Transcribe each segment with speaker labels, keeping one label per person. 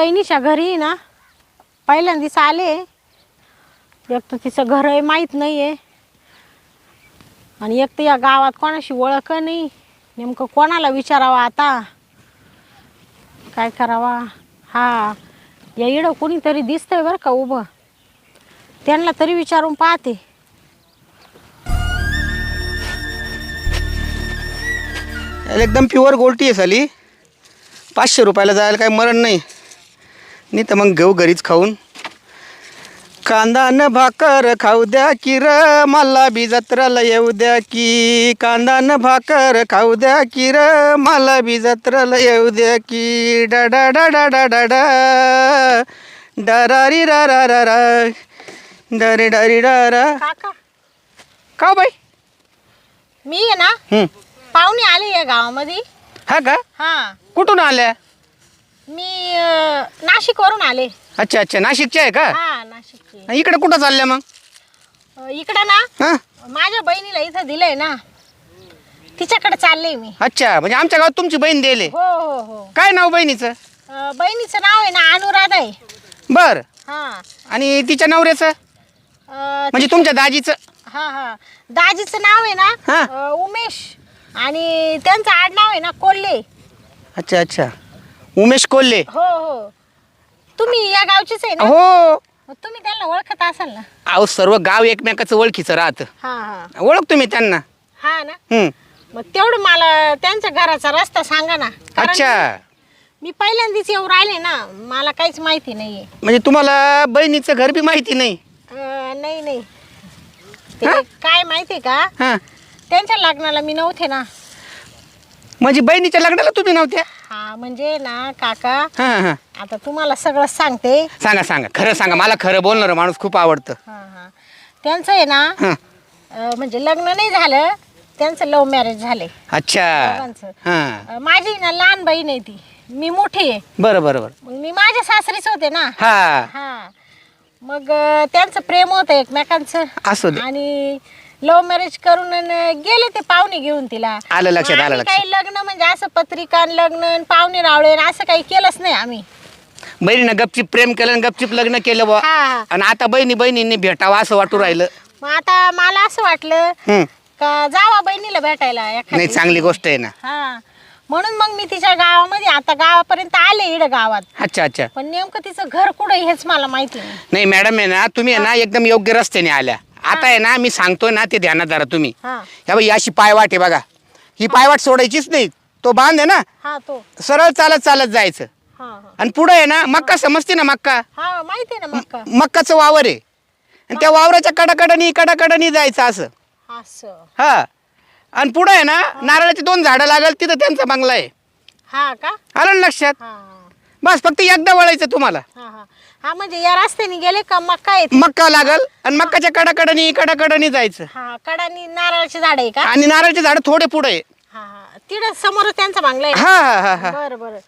Speaker 1: बहिणीच्या घरी ना पहिल्यांदाच आले. एक तर तिचं घर आहे माहीत नाही आहे आणि एक तर या गावात कोणाशी ओळख नाही. नेमकं कोणाला विचारावा आता? काय करावा? हा या इडं कोणीतरी दिसतंय बरं का उभं. त्यांना तरी विचारून पाहते.
Speaker 2: एकदम प्युअर गोल्टी आहे साली. पाचशे रुपयाला जायला काही मरण नाही. नाही तर मग घेऊ घरीच खाऊन. कांदा न भाकर खाऊ द्या की र मला बी जत्राला येऊ द्या की. कांदा न भाकर खाऊ द्या की र मला बी जत्राला येऊ द्या की. डा डा डा डा डा डा डा. डरारी रा रा रा रा डरे डरी डा रा
Speaker 1: काका.
Speaker 2: का हो बाई?
Speaker 1: मी आहे ना
Speaker 2: हं.
Speaker 1: पाहुणे आले या गावामध्ये.
Speaker 2: हा का?
Speaker 1: हा.
Speaker 2: कुठून आल्या?
Speaker 1: मी नाशिक वरून आले.
Speaker 2: अच्छा अच्छा. नाशिकच्या आहे का?
Speaker 1: हा नाशिकची.
Speaker 2: इकडे कुठं चालल्या मग?
Speaker 1: अ, इकडं ना
Speaker 2: हां?
Speaker 1: माझ्या बहिणीला इथं दिलंय ना. तिच्याकडे चालले मी.
Speaker 2: अच्छा म्हणजे आमच्या गावात तुमची बहीण दिले.
Speaker 1: हो हो हो.
Speaker 2: काय नाव बहिणीचं?
Speaker 1: अ, बहिणीचं नाव आहे ना अनुराधा आहे.
Speaker 2: बर.
Speaker 1: हा.
Speaker 2: आणि तिच्या नवऱ्याचं?
Speaker 1: अ,
Speaker 2: म्हणजे तुमच्या दाजीचं?
Speaker 1: हा हा. दाजीचं नाव आहे ना
Speaker 2: हा.
Speaker 1: अ, उमेश. आणि त्यांचं आडनाव आहे ना कोल्हे.
Speaker 2: अच्छा अच्छा. उमेश कोल्हे.
Speaker 1: हो हो. तुम्ही या गावचीच आहे ना?
Speaker 2: हो.
Speaker 1: मग तुम्ही त्यांना ओळखत असाल ना?
Speaker 2: अहो सर्व गाव एकमेकाचं ओळखीचं राहतं.
Speaker 1: हा हा.
Speaker 2: ओळखतो मी त्यांना.
Speaker 1: हा ना?
Speaker 2: हं.
Speaker 1: मग तेवढं मला त्यांच्या घराचा रस्ता सांगा ना. कारण
Speaker 2: अच्छा.
Speaker 1: मी पहिल्यांदाच येऊ राहिले ना मला काहीच माहिती नाहीये.
Speaker 2: म्हणजे तुम्हाला बहिणीचं घर बी माहिती नाही?
Speaker 1: अं, नाही नाही. ते काय माहिती का?
Speaker 2: हां.
Speaker 1: त्यांच्या लग्नाला मी नव्हते ना.
Speaker 2: म्हणजे बहिणीच्या लग्नाला तुम्ही नव्हत्या?
Speaker 1: हा म्हणजे ना काका
Speaker 2: हां हां.
Speaker 1: आता तुम्हाला सगळं सांगते.
Speaker 2: सांगा सांगा. खरं सांगा मला खरं बोलणारं माणूस खूप आवडतं.
Speaker 1: हा हा. त्यांचं आहे ना
Speaker 2: हां.
Speaker 1: अं, म्हणजे लग्न नाही झालं त्यांचं लव्ह मॅरेज झाले
Speaker 2: अच्छा.
Speaker 1: दोघांचं.
Speaker 2: हां.
Speaker 1: अं, माझी ना लहान बहीण आहे ती. मी मोठी आहे.
Speaker 2: बरं बरं बरं.
Speaker 1: मग मी माझ्या सासरीच होते ना.
Speaker 2: हां.
Speaker 1: हा. मग अं, त्यांचं प्रेम होतं एकमेकांचं.
Speaker 2: असू दे.
Speaker 1: आणि लव्ह मॅरेज करून गेले ते पाहुणे घेऊन तिला.
Speaker 2: आलं लक्षात, आलं
Speaker 1: आम्ही
Speaker 2: लक्षात.
Speaker 1: काही लग्न म्हणजे असं पत्रिका अन लग्न पाहुणे रावळे अन असं काही केलंच नाही आम्ही.
Speaker 2: बहिणीनं गपचिप प्रेम केलं आणि गपचिप लग्न केलं
Speaker 1: हा हा.
Speaker 2: आणि आता बहिणी बहिणींनी भेटावं असं वाटू राहिलं.
Speaker 1: मग आता मला असं वाटलं. का जावा बहिणीला भेटायला एखादी
Speaker 2: नाही चांगली गोष्ट आहे ना.
Speaker 1: हा. म्हणून मग मी तिच्या गावामध्ये आता गावापर्यंत आले इड गावात.
Speaker 2: अच्छा अच्छा.
Speaker 1: पण नेमकं तिचं घर कुठं आहे हेच मला माहिती नाही.
Speaker 2: नाही मॅडम आहे ना तुम्ही आहे ना एकदम योग्य रस्त्याने आल्या. आता आहे ना मी सांगतोय ना ते ध्यानात धरा तुम्ही.
Speaker 1: हा.
Speaker 2: ह्या बाई अशी पायवाट आहे बघा. ही पायवाट सोडायचीच नाही. तो बांध आहे ना.
Speaker 1: हा तो.
Speaker 2: सरळ चालत चालत जायचं.
Speaker 1: हा हा.
Speaker 2: आणि पुढे आहे ना मक्का समजते ना मक्का?
Speaker 1: हा माहिती आहे ना
Speaker 2: मक्काचं वावर आहे. आणि त्या वावराच्या कडाकडनी कडाकडनी जायचं असं.
Speaker 1: असं.
Speaker 2: हा. आणि पुढे आहे ना नारळाची दोन झाडं लागल तिथं त्यांचा बंगला आहे.
Speaker 1: हा का?
Speaker 2: आलं ना लक्षात?
Speaker 1: हा.
Speaker 2: बस फक्त एकदा वळायचं तुम्हाला.
Speaker 1: हा हा. हा म्हणजे या रस्त्याने गेले का मग काय
Speaker 2: मक्का लागल आणि मक्काच्या कडाकडनी कडाकडनी जायचं.
Speaker 1: हा कडानी नारळाची झाड आहे का?
Speaker 2: आणि नारळचे झाड थोडे पुढे. आहे.
Speaker 1: हा हा. तिकडं समोर त्यांचा बांगला आहे.
Speaker 2: हा हा हा हा.
Speaker 1: बरं बरं.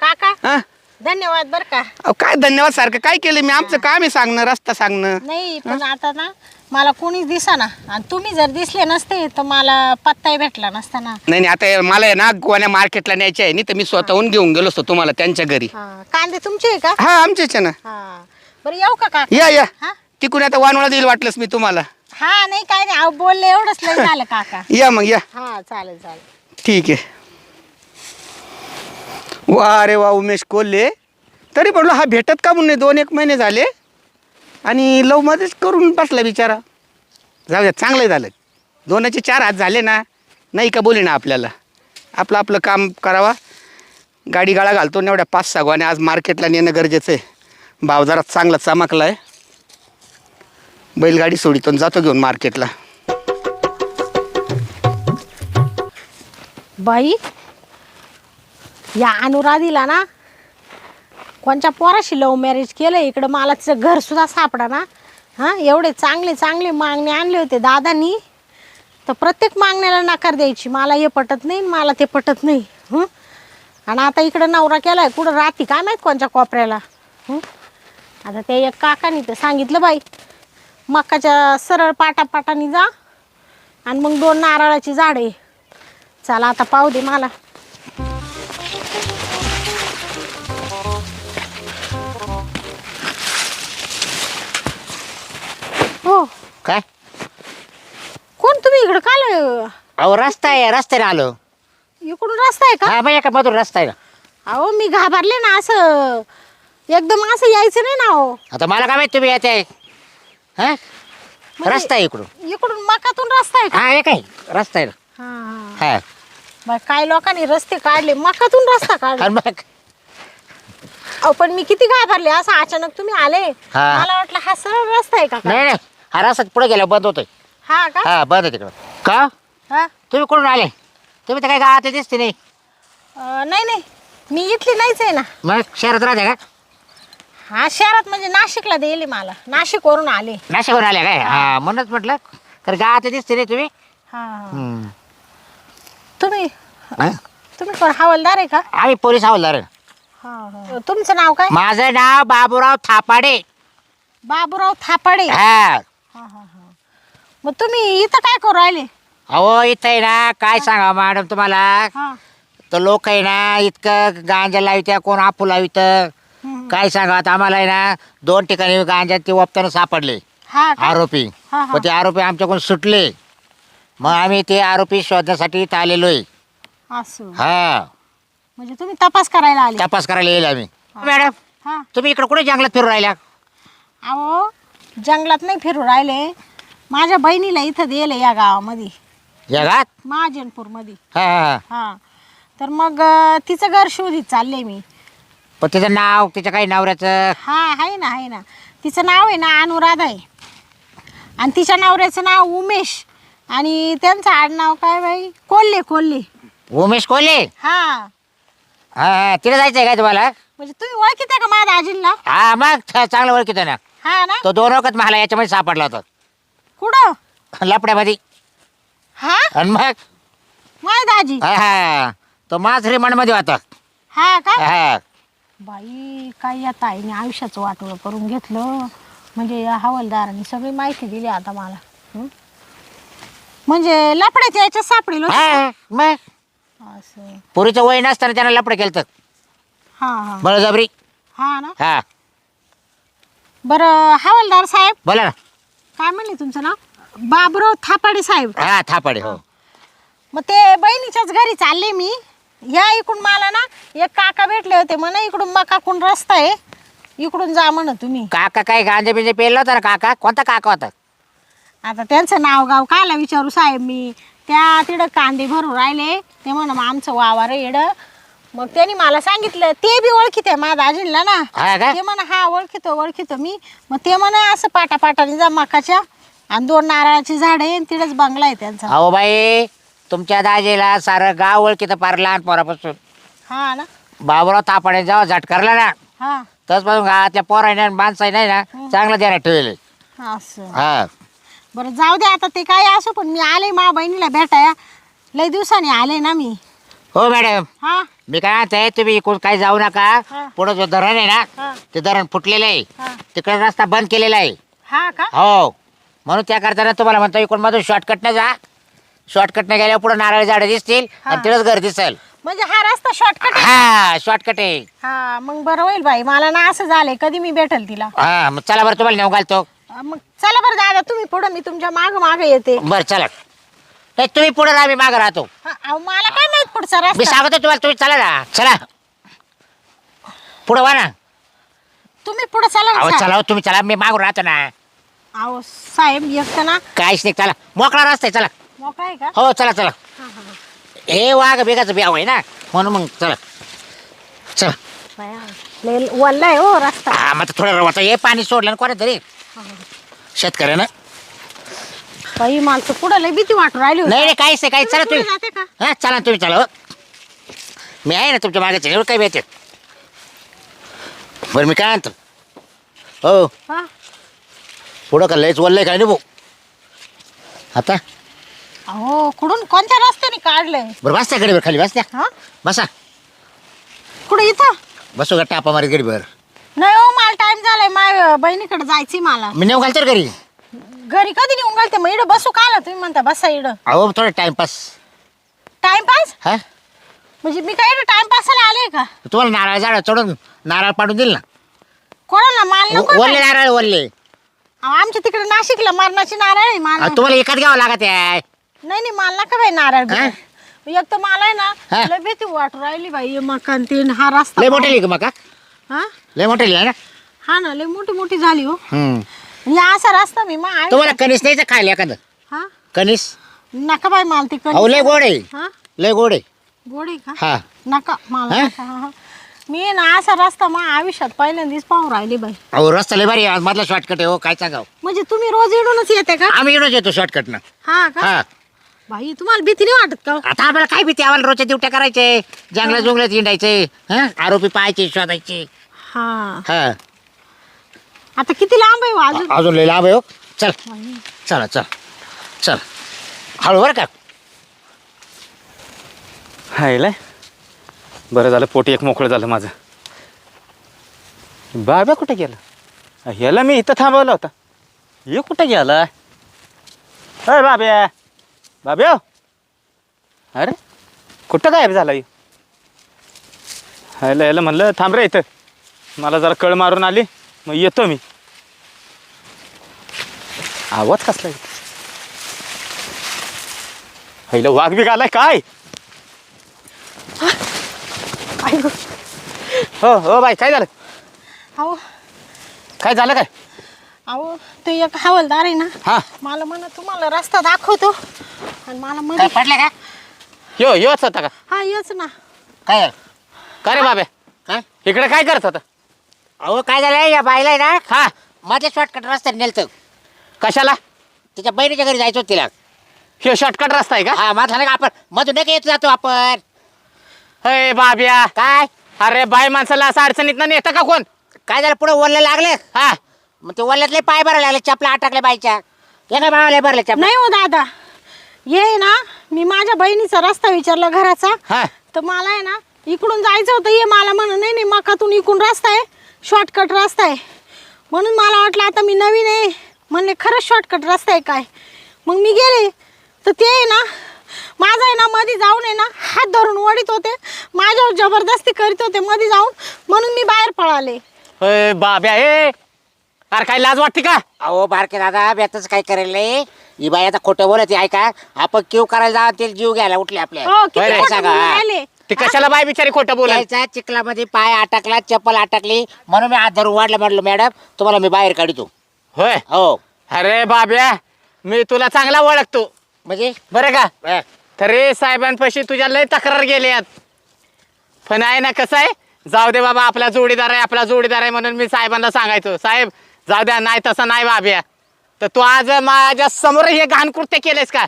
Speaker 1: काका
Speaker 2: हा.
Speaker 1: धन्यवाद बर का.
Speaker 2: अहो, काय धन्यवाद सारखं? काय केलं मी? आमचं काम आहे सांगणं रस्ता सांगणं.
Speaker 1: नाही पण आता ना मला कोणीच दिसाना. आणि तुम्ही जर दिसले नसते तर मला पत्ताही भेटला नसता ना
Speaker 2: नाही नाही आता मला आहे ना गोवाने मार्केटला न्यायचे आहे. नाही तर मी स्वतःहून घेऊन गेलो असतो तुम्हाला त्यांच्या घरी.
Speaker 1: हा कांदे तुमचे आहे का?
Speaker 2: हा आमचेच आहे ना.
Speaker 1: हा. बरं येऊ का काका?
Speaker 2: या या.
Speaker 1: हा?
Speaker 2: तिकडून आता वानवळा देईल वाटलंच मी तुम्हाला.
Speaker 1: हा नाही काय नाही. अहो बोलले एवढंच लय झालं काका.
Speaker 2: या मग या.
Speaker 1: हा चालेल चालेल.
Speaker 2: ठीक आहे. वा अरे वा उमेश कोल्हे. तरी म्हटलं हा भेटत का म्हणून नाही? दोन एक महिने झाले. आणि लवमध्येच करून बसला बिचारा. जाऊ द्या चांगलं झालं. दोनाचे चार हात झाले ना नाही का बोली ना आपल्याला. आपलं आपलं काम करावा. गाडी गाळा घालतो ना एवढ्या पाच सहा आणि आज मार्केटला नेणं गरजेचं आहे. भाव जरा चांगला चमकला आहे बैलगाडी सोडितो जातो घेऊन मार्केटला.
Speaker 1: बाई या अनुराधीला ना कोणच्या पोराशी लव्ह मॅरेज केलं इकडं मला तिचं घर सुद्धा सापडा ना हां एवढे चांगले चांगले मागणे आणले होते दादानी. तर प्रत्येक मागण्याला नकार द्यायची. मला हे पटत नाही आणि मला ते पटत नाही. हं? आणि आता इकडं नवरा केलाय. कुठं राहते काय माहीत कोणच्या कोपऱ्याला? हं? आता ते एक काकानी तर सांगितलं बाई मक्काच्या सरळ पाटापाटानी जा आणि मग दोन नारळाची झाडे चला आता पाहू दे मला.
Speaker 3: अहो रस्ता आहे रस्त्याने आलो.
Speaker 1: इकडून रस्ता आहे का?
Speaker 3: हा मग एका मधून रस्ता आहे ना.
Speaker 1: अहो मी घाबरले ना असं. एकदम असं यायचं नाही ना हो
Speaker 3: आता मला काय माहिती तुम्ही येते हा? रस्ता आहे इकडून.
Speaker 1: इकडून मकातून रस्ता आहे का?
Speaker 3: हा हे काय रस्ता आहे ना.
Speaker 1: हा, हा.
Speaker 3: हा.
Speaker 1: बाई, काय लोकांनी रस्ते काढले? मकातून रस्ता काढला.
Speaker 3: आणि मग.
Speaker 1: अहो पण मी किती घाबरले. असं अचानक तुम्ही आले.
Speaker 3: हा.
Speaker 1: मला वाटलं हा सरळ रस्ता आहे का काय?
Speaker 3: नाही नाही. हा रस्ता पुढे गेला बंद होतोय.
Speaker 1: हा का?
Speaker 3: हा बंद आहे तिकडं. का?
Speaker 1: हा?
Speaker 3: तुम्ही कुठून आले? तुम्ही तर काय गावात दिसते नाही.
Speaker 1: अं, नाही नाही. मी इथली नाहीच आहे ना.
Speaker 3: मग शहरात राहते का?
Speaker 1: हा शहरात म्हणजे नाशिकला देईल मला. नाशिक वरून आले.
Speaker 3: नाशिकवर आल्या काय? हा म्हणूनच म्हटलं. तर गावात दिसते नाही तुम्ही?
Speaker 1: हा.
Speaker 3: हम्म.
Speaker 1: तुम्ही
Speaker 3: हा?
Speaker 1: तुम्ही कोण हवालदार आहे का?
Speaker 3: आम्ही पोलीस हवालदार.
Speaker 1: हा तुमचं नाव काय?
Speaker 3: माझं नाव बाबूराव थापाडे.
Speaker 1: बाबूराव थापाडे. हा
Speaker 3: हा
Speaker 1: हा. मग तुम्ही इथं काय करू राहिले?
Speaker 3: अहो इथं आहे ना काय सांगा मॅडम तुम्हाला?
Speaker 1: हा.
Speaker 3: तर लोक आहे ना इतकं गांजा लावित्या कोण आपू लावित?
Speaker 1: हम्म.
Speaker 3: काय सांगा आता आम्हाला आहे ना दोन ठिकाणी गांजा ते वप्तानं सापडले.
Speaker 1: हा का?
Speaker 3: आरोपी.
Speaker 1: हा, हा.
Speaker 3: पण ते आरोपी आमच्याकडून सुटले. मग आम्ही ते आरोपी शोधण्यासाठी इथं आलेलो आहे
Speaker 1: असं.
Speaker 3: हा.
Speaker 1: म्हणजे तुम्ही तपास करायला आले?
Speaker 3: तपास करायला येईल आम्ही. मॅडम
Speaker 1: हा.
Speaker 3: तुम्ही इकडे कुठे जंगलात फिरून राहिल्या?
Speaker 1: अहो जंगलात नाही फिरू राहिले. माझ्या बहिणीला इथं दिले या गावामध्ये.
Speaker 3: जगात
Speaker 1: महाजनपूरमध्ये.
Speaker 3: हा हा
Speaker 1: हा. तर मग अं, तिचं घर शोधित चालले मी.
Speaker 3: पण तिचं नाव तिच्या काही नवऱ्याचं?
Speaker 1: हा आहे ना आहे ना. तिचं नाव आहे ना अनुराधा आहे. आणि तिच्या नवऱ्याचं नाव उमेश. आणि त्यांचं आडनाव काय बाई? कोल्हे कोल्हे.
Speaker 3: उमेश कोल्हे?
Speaker 1: हा.
Speaker 3: हा हा. तिला जायचं आहे काय तुम्हाला?
Speaker 1: म्हणजे तुम्ही ओळखीता का माझ्या दाजींना
Speaker 3: हा मग च- चांगलं ओळखीत ना.
Speaker 1: हा ना.
Speaker 3: तो दोन वखत मला याच्यामध्ये सापडला होता.
Speaker 1: कुठं?
Speaker 3: लपड्यामध्ये.
Speaker 1: हा?
Speaker 3: आणि मग?
Speaker 1: माझ्या दाजी.
Speaker 3: हा हा. तो माझ रिमांडमध्ये होता.
Speaker 1: हा का?
Speaker 3: हा.
Speaker 1: बाई काय या ताईने आयुष्याचं वाटोळं करून घेतलं? म्हणजे या हवालदारांनी सगळी माहिती दिली आता मला. हं? म्हणजे लफड्याच्या याच्यात सापडेल? होते
Speaker 3: हा मग?
Speaker 1: असं.
Speaker 3: पोरीचं वय नसताना त्यानं लपडं केलं तर
Speaker 1: हा हा.
Speaker 3: बळजबरी.
Speaker 1: हा ना?
Speaker 3: हा.
Speaker 1: बरं हवालदार साहेब?
Speaker 3: बोला ना.
Speaker 1: काय म्हणले तुमचं नाव? बाबुराव थापाडे साहेब.
Speaker 3: हा थापाडे हो.
Speaker 1: मग ते बहिणीच्याच घरी चालले मी. या इकडून मला ना एक काका भेटले होते. म्हणा इकडून मकाकून रस्ता आहे. इकडून जा म्हण तुम्ही.
Speaker 3: काका काय गांजे बिंजे पेरला होता ना काका? कोणता काका होता?
Speaker 1: आता त्यांचं नाव गाव कायला विचारू साहेब मी. त्या तिकडं कांदे भरून राहिले. ते म्हण मग आमचं वावर आहे येडं. मग त्यांनी मला सांगितलं ते बी ओळखीत आहे माझ्या दाजींला ना.
Speaker 3: हा का?
Speaker 1: ते म्हणा हा ओळखीतो ओळखीतो मी. मग ते म्हणा असं पाटापाटाने जा मकाच्या आणि दोन नारळाची झाड आहे आणि तिथंच बंगला आहे त्यांचा.
Speaker 3: अहो बाई तुमच्या दाजेला सारं गाव ओळखीत पार लहान पोरापासून.
Speaker 1: हा ना?
Speaker 3: बाबुराव तापाडे जेव्हा झटकारला ना
Speaker 1: हा.
Speaker 3: तसपासून गावातल्या पोराने आणि माणसाने नाही ना चांगलं द्यायला ठेवले
Speaker 1: असं.
Speaker 3: हा.
Speaker 1: बरं जाऊ दे आता ते काय असो पण मी आले मा बहिणीला भेटाया. लय दिवसांनी आले ना मी.
Speaker 3: हो मॅडम.
Speaker 1: हा?
Speaker 3: मी काय म्हणते तुम्ही इकडून काही जाऊ नका.
Speaker 1: हा.
Speaker 3: पुढे जो धरण आहे
Speaker 1: हा.
Speaker 3: ना ते धरण फुटलेलं आहे.
Speaker 1: हा.
Speaker 3: तिकडे रस्ता बंद केलेला आहे.
Speaker 1: हा का?
Speaker 3: हो. म्हणून त्या करताना तुम्हाला म्हणतो इकडून मधून शॉर्टकटनं जा. शॉर्टकटनं गेल्यावर पुढे नारळ झाडं दिसतील. आणि तिथंच घर दिसेल.
Speaker 1: म्हणजे हा रस्ता शॉर्टकट
Speaker 3: हा शॉर्टकट आहे.
Speaker 1: हा मग बरं होईल बाई. मला ना असं झालंय कधी मी भेटल तिला.
Speaker 3: हा मग चला बरं तुम्हाला नेऊ घालतो.
Speaker 1: अं, मग चला बरं दादा तुम्ही पुढं मी तुमच्या माग माग येते.
Speaker 3: बरं चला. नाही तुम्ही पुढे राहा मी मागं राहतो.
Speaker 1: हा, अहो, मला काय पुढचा
Speaker 3: मी
Speaker 1: रस्ता
Speaker 3: सांगतो तुम्हाला तुम्ही चला ना चला. पुढे वा ना
Speaker 1: तुम्ही पुढे चला ना
Speaker 3: अहो
Speaker 1: साहेब.
Speaker 3: चला हो, तुम्ही चला मी मागून राहतो ना.
Speaker 1: अहो साहेब एक ना.
Speaker 3: काहीच नाही चला. मोकळा रस्ता आहे चला.
Speaker 1: मोकळा आहे का?
Speaker 3: हो चला चला.
Speaker 1: हा, हा.
Speaker 3: हे. वाघ बेगाचं ब्याव आहे ना. म्हणून मग चला. चला.
Speaker 1: बाया, लय वल्ला आहे हो रस्ता.
Speaker 3: हा मग थोडं रवाचा हे पाणी सोडलं ना कोणा तरी शेतकऱ्यानं.
Speaker 1: बाई तर पुढं लय भीती वाटू राहिली होती.
Speaker 3: नाही नाही काहीच नाही काही चला
Speaker 1: तुम्ही
Speaker 3: तुम्ही.
Speaker 1: पुढे जाते का?
Speaker 3: हा चला तुम्ही चला हो. मी आहे ना तुमच्या मागे एवढं काही भेटेल बरं मी काय आणतो? हो.
Speaker 1: हा.
Speaker 3: पुढं का लयच वल्लय काय नाही भाऊ आता?
Speaker 1: अहो कुठून कोणत्या रस्त्याने काढलंय?
Speaker 3: बरं बसत्या गडीवर खाली बसत्या.
Speaker 1: हा?
Speaker 3: बसा.
Speaker 1: कुठं इथं?
Speaker 3: बसू का टापा मारी गडीवर
Speaker 1: नाही हो मला टाइम झालाय माझ्या बहिणीकडे जायची मला.
Speaker 3: मी नेऊ घालतो रे घरी.
Speaker 1: घरी कधी निघून घालते मग? इडं बसू का आला? तुम्ही म्हणता बसा इडं.
Speaker 3: अहो थोडं टाइमपास
Speaker 1: टाइमपास
Speaker 3: हा?
Speaker 1: म्हणजे मी काय इडं टाइमपासाला आले का?
Speaker 3: तुम्हाला नारळ झाड चढून नारळ पाडून दिल ना?
Speaker 1: कोणाला? माल नको
Speaker 3: नारळ वल्ले.
Speaker 1: अहो, आमच्या तिकडे नाशिकला मरणाची नारळ आहे
Speaker 3: अहो, तुम्हाला एकाच घ्यावं लागत आहे.
Speaker 1: नाही नाही मला नका बाई नारळ
Speaker 3: हा?
Speaker 1: एक तर मला आहे ना? लय भीती वाटू राहिली बाई हे मकान तीन हा रस्ता
Speaker 3: लय मोठी का मग का
Speaker 1: हा?
Speaker 3: लय मोठी आहे ना?
Speaker 1: हा ना लय मोठी मोठी झाली हो.
Speaker 3: हम्म.
Speaker 1: असा रस्ता मी मा
Speaker 3: तुम्हाला कणीस नाही खायला एखादं?
Speaker 1: हा?
Speaker 3: कणीस?
Speaker 1: नका बाई मला ते
Speaker 3: अहो लय गोड आहे.
Speaker 1: हा?
Speaker 3: लय गोड आहे.
Speaker 1: गोड आहे का?
Speaker 3: हा.
Speaker 1: नका मला
Speaker 3: हा?
Speaker 1: नका, हा, हा. मी ना असा रस्ता मा आयुष्यात पहिल्यांदाच पाहून राहिली बाई.
Speaker 3: अहो रस्ता लय भारी आहे. मधला शॉर्टकट आहे हो काय सांगाव?
Speaker 1: म्हणजे तुम्ही रोज इडूनच येते का?
Speaker 3: आम्ही येऊनच येतो शॉर्टकटनं
Speaker 1: हा का?
Speaker 3: हा.
Speaker 1: बाई तुम्हाला भीती नाही वाटत का हो?
Speaker 3: आता आम्हाला काय भीती? आम्हाला रोजच्या ड्युट्या करायचे जंगलात जुंगलात हिंडायचे हा? आरोपी पाहायचे शोधायचे.
Speaker 1: हा.
Speaker 3: हा.
Speaker 1: आता किती लांब आहे हो अजून?
Speaker 3: अजून लय लाभ आहे हो. चल. चला चल. चल. हळू बरं का.
Speaker 4: हायलाय बरं झालं पोटी एक मोकळं झालं माझं. बाब्या कुठे गेला? ह्याला मी इथं थांबवला होता. हे कुठे गेला अय बाब्या. बाब्या अरे कुठं गायब झाला ह्यो? ह्याला याला म्हणलं थांब रे इथं. मला जरा कळ मारून आली. मग येतो मी. आवाज कसला येतो? ह्याला वाघ बिग आलाय काय. हो? हो बाई काय झालं?
Speaker 1: अहो.
Speaker 4: काय झालं काय?
Speaker 1: अहो ते एक हवालदार आहे ना
Speaker 4: हा.
Speaker 1: मला म्हणा तुम्हाला रस्ता दाखवतो. आणि मला
Speaker 3: काय
Speaker 1: मध्ये
Speaker 3: पडलं का?
Speaker 4: यो योच होता का?
Speaker 1: हा येच ना.
Speaker 3: काय? झालं?
Speaker 4: का रे बाबे?
Speaker 3: काय
Speaker 4: इकडे काय करत होता?
Speaker 3: अहो काय झालं या बाईला आहे ना
Speaker 4: हा.
Speaker 3: माझ्या शॉर्टकट रस्त्याने नेलतं.
Speaker 4: कशाला?
Speaker 3: तिच्या बहिणीच्या घरी जायचं होतं तिला.
Speaker 4: ह्यो शॉर्टकट रस्ता आहे का?
Speaker 3: हा माझा नाही का आपण मधून नाही का येत जातो आपण?
Speaker 4: अय बाब्या.
Speaker 3: काय?
Speaker 4: अरे बाई माणसाला असं अडचणीत ना नेतं का कोण?
Speaker 3: काय झालं? पुढे वल्ले लागले?
Speaker 4: हा.
Speaker 3: मग ते वल्ल्यातले पाय भरायला लागले चपला अटकले बाईच्या. हे काय बाळाला भरले चपला?
Speaker 1: नाही हो दादा. ये ना मी माझ्या बहिणीचा रस्ता विचारला घराचा.
Speaker 4: हा.
Speaker 1: तर मला आहे ना इकडून जायचं होतं ये मला म्हण. नाही नाही मकातून इकडून रस्ता आहे. शॉर्टकट रस्ता आहे. म्हणून मला वाटलं आता मी नवीन आहे. म्हणले खरंच शॉर्टकट रस्ता आहे काय? मग मी गेले. तर ते आहे ना माझं आहे ना मध्ये जाऊन आहे ना हात धरून ओढीत होते. माझ्यावर जबरदस्ती करीत होते मध्ये जाऊन. म्हणून मी बाहेर पळाले.
Speaker 4: अय बाब्या ए! अरे काय लाज वाटते का?
Speaker 3: अहो बारके दादा बेतच काय करेल नाही ही बाई आता खोटं बोलत आहे का आपण क्यू करायला जा ते जीव घ्यायला उठले आपले.
Speaker 1: हो किती
Speaker 4: बरं,
Speaker 1: खोटं
Speaker 3: सांगा.
Speaker 4: ती कशाला बाई बिचारी खोटं बोलाय
Speaker 3: यायचा चिखलामध्ये पाय अटकला चप्पल अटकली. म्हणून मी धरून वाढलं म्हटलं मॅडम तुम्हाला मी बाहेर काढतो.
Speaker 4: होय?
Speaker 3: हो.
Speaker 4: अरे बाब्या मी तुला चांगला ओळखतो.
Speaker 3: म्हणजे?
Speaker 4: बरं का? तरी साहेबांपाशी तुझ्या लय तक्रार गेल्यात. पण आहे ना कसं आहे? जाऊ दे बाबा आपला जोडीदार आहे आपला जोडीदार आहे म्हणून मी साहेबांना सांगायचो. साहेब जाऊ द्या नाही तसं नाही बाब्या. तर तू आज माझ्यासमोर हे घाण कृत्य केलेस का?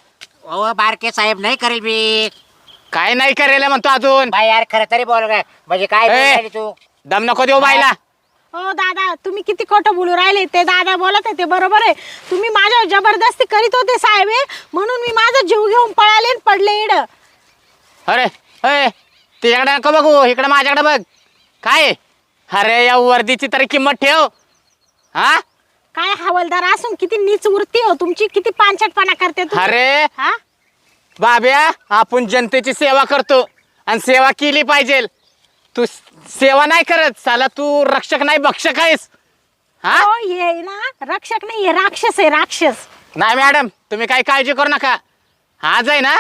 Speaker 3: अहो बारके साहेब नाही करेल मी.
Speaker 4: काय नाही करेल म्हणतो अजून.
Speaker 3: बाई यार खरं तरी बोल काय म्हणजे काय बोलून
Speaker 4: ए.
Speaker 3: राहिली तू?
Speaker 4: दम नको देऊ बाईला.
Speaker 1: हो दादा तुम्ही किती खोटं बोलू राहिले? ते दादा बोलत आहे ते बरोबर आहे. तुम्ही माझ्यावर जबरदस्ती करीत होते साहेब हे, म्हणून मी माझा जीव घेऊन पळाले आणि पडले इड.
Speaker 4: अरे अय तिच्याकडे नको बघू. इकडे माझ्याकडे बघ. काय? अरे या वर्दीची तरी किंमत ठेव. हा?
Speaker 1: काय हवालदार असून किती नीच वृत्ती हो. तुमची किती पांचटपणा करते तुम्ही.
Speaker 4: अरे
Speaker 1: हा?
Speaker 4: बाब्या आपण जनतेची सेवा करतो आणि सेवा केली पाहिजे. तू सेवा नाही करत साला तू रक्षक नाही भक्षक आहेस. हा?
Speaker 1: हो ये ना. रक्षक नाही हे राक्षस आहे राक्षस.
Speaker 4: नाही मॅडम तुम्ही काही काळजी करू नका. आज आहे ना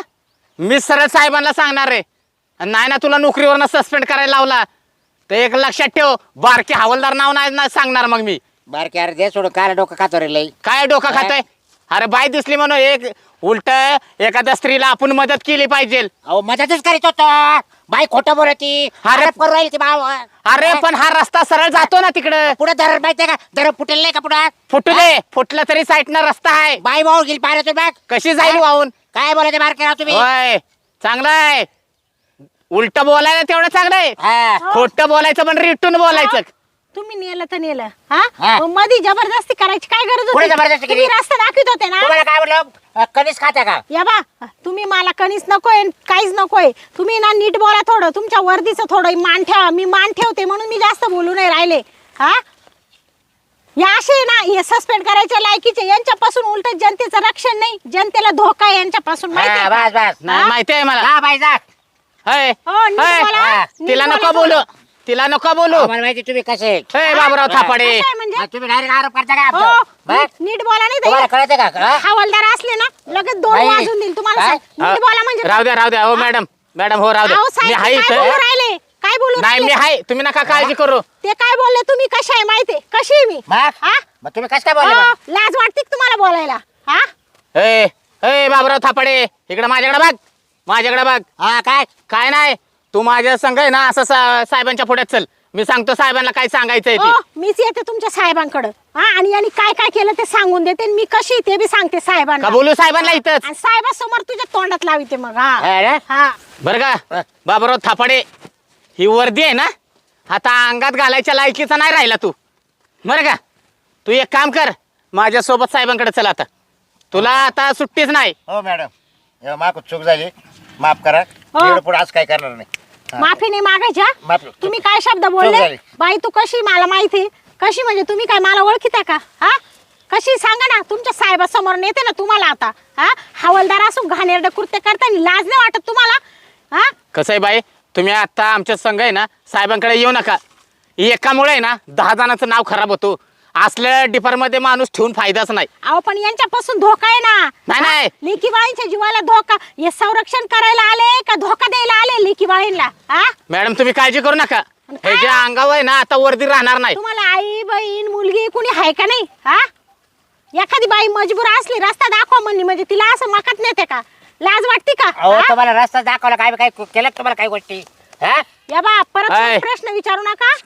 Speaker 4: मी सरळ साहेबांना सांगणार आहे. आणि नाही ना तुला नोकरीवरनं सस्पेंड करायला लावला. तर एक लक्षात ठेव बारके हवालदार नाव नाही ना सांगणार मग मी.
Speaker 3: बारके अरे दे सोडून काय डोकं खातो रे लई.
Speaker 4: काय डोकं खातोय? अरे बाई दिसली म्हणून एक उलट एखाद्या स्त्रीला आपण मदत केली पाहिजे.
Speaker 3: अहो मदतच करीत होतो. बाई खोटं बोलती
Speaker 4: अरे-
Speaker 3: करू राहील ती भाव
Speaker 4: अरे पण हा रस्ता सरळ जातो ना तिकडं.
Speaker 3: पुढे धरण माहितीये का? धरण फुटेल नाही का पुढे?
Speaker 4: फुटू दे फुटलं तरी साईडनं रस्ता आहे.
Speaker 3: बाई भाऊ गेली पाहिजे बघ.
Speaker 4: कशी जाईल वाहून?
Speaker 3: काय बोलायचं बारके राव तुम्ही?
Speaker 4: होय. चांगलं आहे. उलट बोलायला तेवढं चांगलं आहे.
Speaker 3: हा.
Speaker 4: खोट बोलायचं पण रिटून बोलायचं.
Speaker 1: तुम्ही नेलं तर नेलं. हा?
Speaker 3: हा.
Speaker 1: मग मध्ये जबरदस्ती करायची काय गरज होती?
Speaker 3: जबरदस्ती केली?
Speaker 1: तुम्ही रस्ता दाखवित होते ना?
Speaker 3: तुम्हाला काय बोललो कधीच खाता का?
Speaker 1: या बा तुम्ही मला कणीच नकोय आणि काहीच नकोय. तुम्ही ना नीट बोला थोडं तुमच्या वर्दीचं थोडं मान ठेवा. मी मान ठेवते म्हणून मी जास्त बोलू नाही राहिले. हा? या असे ना हे सस्पेंड करायच्या लायकीचे यांच्यापासून उलट जनतेचं रक्षण नाही. जनतेला धोका आहे यांच्यापासून माहिती
Speaker 3: हा,
Speaker 1: आहे का?
Speaker 3: बस बस.
Speaker 4: नाही? माहिती आहे मला.
Speaker 3: जा बाई जा.
Speaker 4: होय,
Speaker 1: हो, नीट. बोला,
Speaker 3: हा.
Speaker 1: नीट
Speaker 4: तिला
Speaker 1: बोला
Speaker 4: नको
Speaker 1: थोडं.
Speaker 4: बोलू. तिला नका बोलू.
Speaker 3: आम्हाला माहिती तुम्ही कसे
Speaker 4: हे बाबूराव थापाडे.
Speaker 1: कसं आहे म्हणजे?
Speaker 3: तुम्ही डायरेक्ट आरोप करता का
Speaker 1: हो
Speaker 3: आमच्यावर?
Speaker 1: नीट- नीट बोला नाही
Speaker 3: तुम्हाला
Speaker 1: तर
Speaker 3: कळते का हा?
Speaker 1: हवालदार असले ना लगेच दोन
Speaker 3: बाई,
Speaker 1: वाजून देईल तुम्हाला
Speaker 3: काय?
Speaker 1: सांग. नीट बोला म्हणजे.
Speaker 4: राहू द्या राहू द्या. हो मॅडम मॅडम हो राहू द्या.
Speaker 1: अहो,
Speaker 4: मी
Speaker 1: साहेब,
Speaker 4: आहे
Speaker 1: काय बोलू राहिले. काय बोलू
Speaker 4: नाही मी
Speaker 1: राहिले?
Speaker 4: आहे. तुम्ही नका काळजी करू.
Speaker 1: ते काय बोलले तुम्ही कशा आहे माहिती कशी आहे मी?
Speaker 3: मग?
Speaker 1: हा?
Speaker 3: मग तुम्ही कसं काय बोलले
Speaker 1: अहो,
Speaker 3: मग?
Speaker 1: लाज वाटते का तुम्हाला बोलायला? हा?
Speaker 4: ए ए बाबूराव थापाडे. इकडे माझ्याकडे बघ. माझ्याकडे बघ.
Speaker 3: हा काय?
Speaker 4: काय नाही. तू माझ्या संघ आहे ना असं सा- साहेबांच्या पुढ्यात चल. मी सांगतो साहेबांना काय सांगायचंय ते.
Speaker 1: हो मीच येते तुमच्या साहेबांकडे. हा आणि यांनी काय काय केलं ते सांगून देते आणि मी कशी आहे ते बी सांगते साहेबांना.
Speaker 4: का बोलू साहेबांना इथंच?
Speaker 1: आणि साहेबासमोर तुझ्या तोंडात लाविते मग हा.
Speaker 3: हा?
Speaker 1: हा.
Speaker 4: बरं का? बाबूराव थापाडे ही वर्दी आहे ना आता अंगात घालायच्या लायकीचा नाही राहिला तू. बरं का? तू एक काम कर माझ्यासोबत साहेबांकडे चल आता. तुला आता सुट्टीच नाही.
Speaker 3: हो मॅडम. माफ चूक झाली. माफ करा.
Speaker 1: हो.
Speaker 3: एवढं पुढे आज काय करणार नाही. हा.
Speaker 1: माफी नाही मागायच्या
Speaker 3: माफी.
Speaker 1: तुम्ही काय शब्द बोलले?
Speaker 3: झाली.
Speaker 1: बाई तू कशी मला माहिती? कशी म्हणजे तुम्ही काय मला ओळखीता का? हा? कशी? सांगा ना. तुमच्या साहेबासमोर नेते ना तुम्हाला आता. हा? हवालदार असून घाणेरडे कृत्य करताना लाज नाही वाटत तुम्हाला? हा?
Speaker 4: कसं आहे बाई? तुम्ही आता आमच्या संघ आहे ना साहेबांकडे येऊ नका. एकामुळे आहे ना दहा जणांचं नाव खराब होतो. असल्या डिपार्टमध्ये माणूस ठेवून फायदाच नाही.
Speaker 1: अहो पण यांच्यापासून धोका आहे ना.
Speaker 4: नाही, नाही.
Speaker 1: लेकी बाळींच्या जीवाला धोका. हे संरक्षण करायला आले का धोका द्यायला आले लेकी बाळींना हा?
Speaker 4: मॅडम तुम्ही काळजी करू नका. हे जे अंगावर आहे ना आता वर्दी राहणार नाही.
Speaker 1: तुम्हाला आई बहीण मुलगी कुणी आहे का नाही? हा? एखादी बाई मजबूर असली रस्ता दाखवा म्हणली म्हणजे तिला असं मकत नेते का? लाज वाटते का?
Speaker 3: अहो
Speaker 1: हा?
Speaker 3: तुम्हाला रस्ता दाखवला काय काय केलं का तुम्हाला काही गोष्टी? हा?
Speaker 1: या बा परत
Speaker 4: ऐ.
Speaker 1: प्रश्न विचारू नका.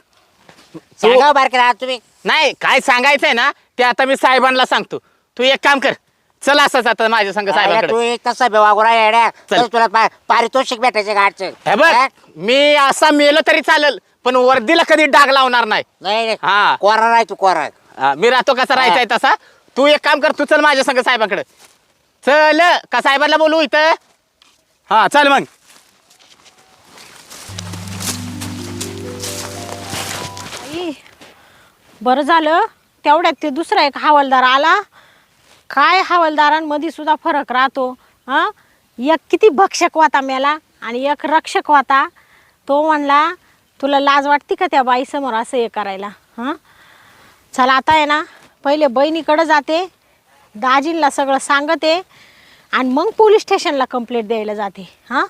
Speaker 3: सांगा हो बारके राहा तुम्ही.
Speaker 4: नाही काय सांगायचंय ना ते आता मी साहेबांना सांगतो. तू एक काम कर. चल असंच आता माझ्या संघ
Speaker 3: अरे,
Speaker 4: साहेबांकडे.
Speaker 3: तू एक तसा बेवागुरा येड्या
Speaker 4: चल.
Speaker 3: तुला पा- पारितोषिक भेटायचे गाडचं
Speaker 4: हे बघ मी असा मेलो तरी चालेल पण वर्दीला कधी डाग लावणार नाही.
Speaker 3: नाही नाही.
Speaker 4: हा.
Speaker 3: कोरा राह तू कोरा
Speaker 4: हा, मी राहतो कसा राहायचाय तसा. तू एक काम कर तू चल माझ्या संघ साहेबांकडे. चल का साहेबांना बोलू इथं? हा चल मग.
Speaker 1: बरं झालं. तेवढ्यात ते दुसरा एक हवालदार आला. काय हवालदारांमध्ये सुद्धा फरक राहतो हां? एक किती भक्षक होता मेला आणि एक रक्षक होता तो म्हणला तुला लाज वाटते का त्या बाईसमोर असं हे करायला हां? चला आता आहे ना पहिले बहिणीकडं जाते दाजींला सगळं सांगते आणि मग पोलीस स्टेशनला कंप्लेंट द्यायला जाते हां?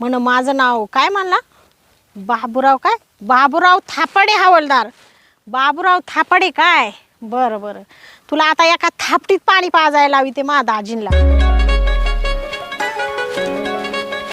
Speaker 1: म्हण माझं नाव काय म्हणला? बाबूराव काय? बाबूराव थापडे हवालदार. बाबूराव थापडे काय? बरं बरं. तुला आता एका थापटीत पाणी पाजायला लावी ते मा दाजींला.